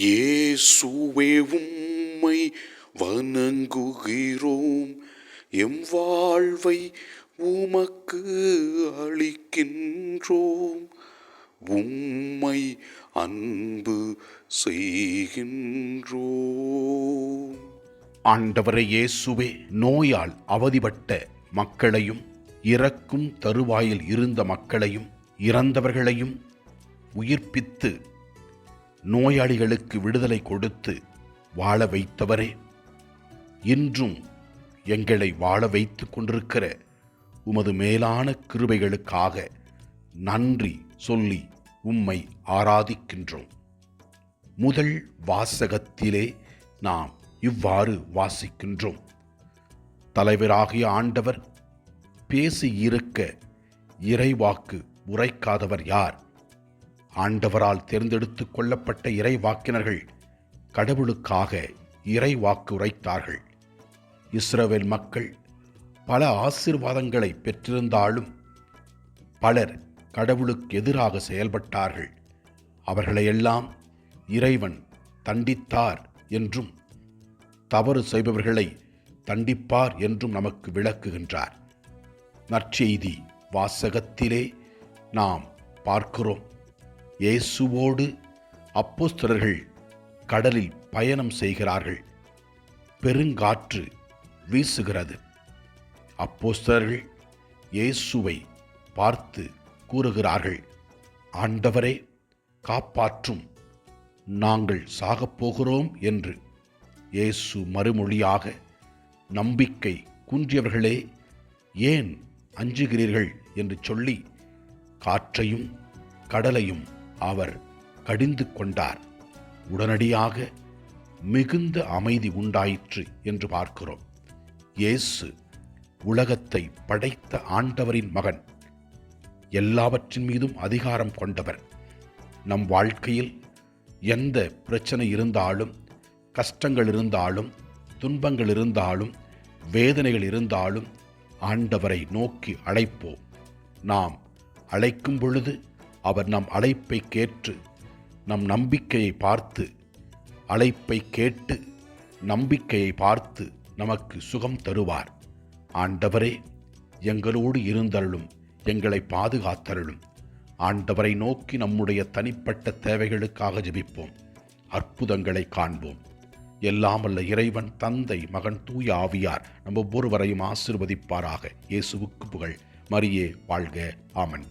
இயேசுவே உம்மை வணங்குகிறோம். எம் வாழ்வை உமக்கு அளிக்கின்றோம். உம்மை அன்பு செய்கின்றோம். ஆண்டவரை இயேசுவே நோயால் அவதிப்பட்ட மக்களையும் இறக்கும் தருவாயில் இருந்த மக்களையும் இறந்தவர்களையும் உயிர்ப்பித்து நோயாளிகளுக்கு விடுதலை கொடுத்து வாழ வைத்தவரே. இன்றும் எங்களை வாழ வைத்து கொண்டிருக்கிற உமது மேலான கிருபைகளுக்காக நன்றி சொல்லி உம்மை ஆராதிக்கின்றோம். முதல் வாசகத்திலே நாம் இவ்வாறு வாசிக்கின்றோம். தலைவராகிய ஆண்டவர் பேசியிருக்க இறைவாக்கு உரைக்காதவர் யார்? ஆண்டவரால் தேர்ந்தெடுத்து கொள்ளப்பட்ட இறைவாக்கினர்கள் கடவுளுக்காக இறைவாக்கு உரைத்தார்கள். இஸ்ரவேல் மக்கள் பல ஆசிர்வாதங்களை பெற்றிருந்தாலும் பலர் கடவுளுக்கு எதிராக செயல்பட்டார்கள். அவர்களையெல்லாம் இறைவன் தண்டித்தார் என்றும் தவறு செய்பவர்களை தண்டிப்பார் என்றும் நமக்கு விளக்குகின்றார். நற்செய்தி வாசகத்திலே நாம் பார்க்கிறோம். இயேசுவோடு அப்போஸ்தலர்கள் கடலில் பயணம் செய்கிறார்கள். பெருங்காற்று வீசுகிறது. அப்போஸ்தலர்கள் இயேசுவை பார்த்து கூறுகிறார்கள் ஆண்டவரே காப்பாற்றும். நாங்கள் சாகப் போகிறோம் என்று. இயேசு மறுமொழியாக நம்பிக்கை குன்றியவர்களே ஏன் அஞ்சுகிறீர்கள்? என்று சொல்லி காற்றையும் கடலையும் அவர் கடிந்து கொண்டார். உடனடியாக மிகுந்த அமைதி உண்டாயிற்று என்று பார்க்கிறோம். இயேசு உலகத்தை படைத்த ஆண்டவரின் மகன். எல்லாவற்றின் மீதும் அதிகாரம் கொண்டவர். நம் வாழ்க்கையில் எந்த பிரச்சனை இருந்தாலும் கஷ்டங்கள் இருந்தாலும் துன்பங்கள் இருந்தாலும் வேதனைகள் இருந்தாலும் ஆண்டவரை நோக்கி அழைப்போம். நாம் அழைக்கும் பொழுது அவர் நம் அழைப்பை கேட்டு நம் நம்பிக்கையை பார்த்து அழைப்பை கேட்டு நம்பிக்கையை பார்த்து நமக்கு சுகம் தருவார். ஆண்டவரே எங்களோடு இருந்தருளும் எங்களை பாதுகாத்தருளும். ஆண்டவரை நோக்கி நம்முடைய தனிப்பட்ட தேவைகளுக்காக ஜெபிப்போம். அற்புதங்களை காண்போம். எல்லாமல்ல இறைவன் தந்தை மகன் தூய ஆவியார் நம்ம ஒவ்வொருவரையும் ஆசிர்வதிப்பாராக. இயேசுவுக்கு புகழ். மரியே வாழ்க. ஆமன்.